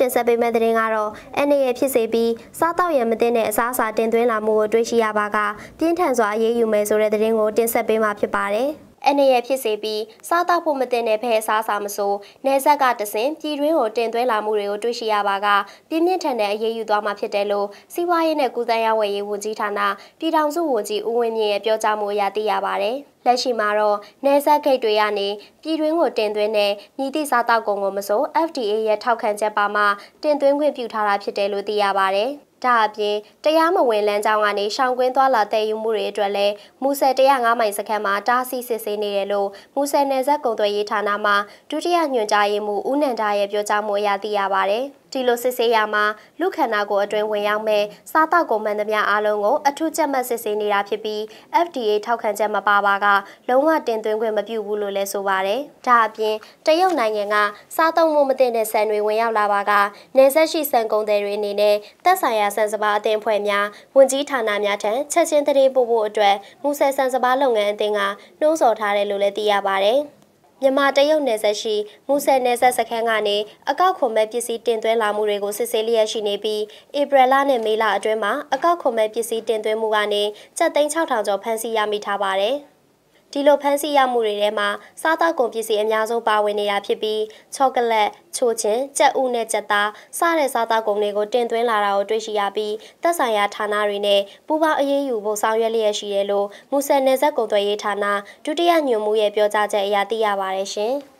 တင်ဆက်ပေးမယ့်သတင်းကတော့အနေရဖြစ်စေပြီးစားတောက်ရမသိတဲ့အစားအစာတင်သွင်းလာမှုကိုတွေ့ရှိရပါကပြင်းထန်စွာအရေးယူမယ်ဆိုတဲ့သတင်းကိုတင်ဆက်ပေးမှာဖြစ်ပါတယ်။အနေရဖြစ်စေပြီးစားတောက်ဖို့မတင်တဲ့ဖဲအစားအစာမဆိုနေဆက်ကတဆင်ပြည်တွင်းကိုတင်သွင်းလာမှုတွေကိုတွေ့ရှိရပါကပြင်းပြင်းထန်တဲ့အရေးယူသွားမှာဖြစ်တယ်လို့စီးပွားရေးနဲ့ကုသရေးဝန်ကြီးဝန်ကြီးဌာနပြည်ထောင်စုဝန်ကြီးဦးဝင်းမြင့်ရဲ့ပြောကြားမှုအရသိရပါတယ်။လက်ရှိမှာတော့နေဆက်ဂိတ်တွေကနေပြည်တွင်းကိုတင်သွင်းတဲ့မြည်သည့်စားတောက်ကုန်ကိုမဆို FDA ရဲ့ထောက်ခံချက်ပါမှတင်သွင်းခွင့်ပြုထားတာဖြစ်တယ်လို့သိရပါတယ်။ဒါအပြင်တရားမဝင်လမ်းကြောင်းကနေရှောင်ကွင်းသွားလာတဲ့ယူမှုတွေအတွက်လည်းမူဆယ်105မိုင်စခန်းမှာတားဆီးစစ်ဆေးနေတယ်လို့မူဆယ်နယ်စပ်ကုန်သွယ်ရေးဌာနမှဒုတိယညွှန်ကြားရေးမှူးဦးနန္ဒာရဲ့ပြောကြားမှုအရသိရပါဗျ။ ဒီလိုစစ်ဆေးရမှာလူခန္ဓာကိုယ်အတွင်းဝင်ရောက်မဲ့စားတောက်ကုန်မှန်သမျှအားလုံးကိုအထူးကြက်မှတ်စစ်ဆေးနေတာဖြစ်ပြီး FDA ထောက်ခံချက်မပါပါကလုံးဝတင်သွင်းခွင့်မပြုဘူးလို့လည်းဆိုပါတယ်။ဒါအပြင်တရုတ်နိုင်ငံကစားသုံးမှုမတင်တဲ့ဆန်တွေဝင်ရောက်လာပါကနေဆက်ရှိဆန်ကုန်တွေအနေနဲ့သက်ဆိုင်ရာဆန်စပါးအသင်းဖွဲ့များဝန်ကြီးဌာနများထံချက်ချင်းတရေပို့ဖို့အတွက်မူဆယ်ဆန်စပါးလုပ်ငန်းအသင်းကနှိုးဆော်ထားတယ်လို့လည်းသိရပါတယ်။ မြန်မာတရုတ်နယ်စပ်ရှိမူဆယ်နယ်စပ်စခန်းကနေအကောက်ခွန်မဲ့ပစ္စည်းတင်သွင်းလာမှုတွေကိုစစ်ဆေးလျက်ရှိနေပြီးဧပြီလနဲ့မေလအတွင်းမှာအကောက်ခွန်မဲ့ပစ္စည်းတင်သွင်းမှုကနေကျပ်သိန်း6000ကျော်ဖမ်းဆီးရမိထားပါတယ်။ ဒီလိုဖမ်းဆီးရမှုတွေထဲမှာစားသောက်ကုန်ပစ္စည်းအများဆုံးပါဝင်နေတာဖြစ်ပြီးချောကလက်ချိုချင်းကြက်ဥနဲ့ကြက်သားစတဲ့စားသောက်ကုန်တွေကိုတင်သွင်းလာတာကိုတွေ့ရှိရပြီးသက်ဆိုင်ရာဌာနတွေနဲ့ပူးပေါင်းအရေးယူဖို့ဆောင်ရွက်လျက်ရှိတယ်လို့မူဆယ်နယ်စပ်ကုန်သွယ်ရေးဌာနဒုတိယညွှန်မှူးရဲ့ပြောကြားချက်အရသိရပါတယ်ရှင်။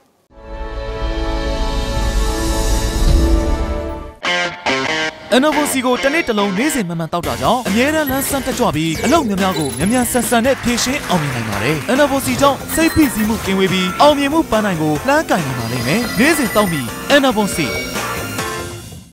NOC ကိုတနေ့တလုံးနေ့စဉ်မှန်မှန်တောက်တာကြောင့်အမြဲတမ်းလမ်းဆန်းတက်ကြွပြီးအလုပ်များများကိုမြန်မြန်ဆန်ဆန်နဲ့ဖြည့်ရှင်းအောင်မြင်နိုင်ပါတယ်။ NOC ကြောင့်စိတ်ဖိစီးမှုကင်းဝေးပြီးအောင်မြင်မှုပန်းနိုင်ကိုလှမ်းကင်နိုင်ပါလိမ့်မယ်။နေ့စဉ်တောက်ပြီး NOC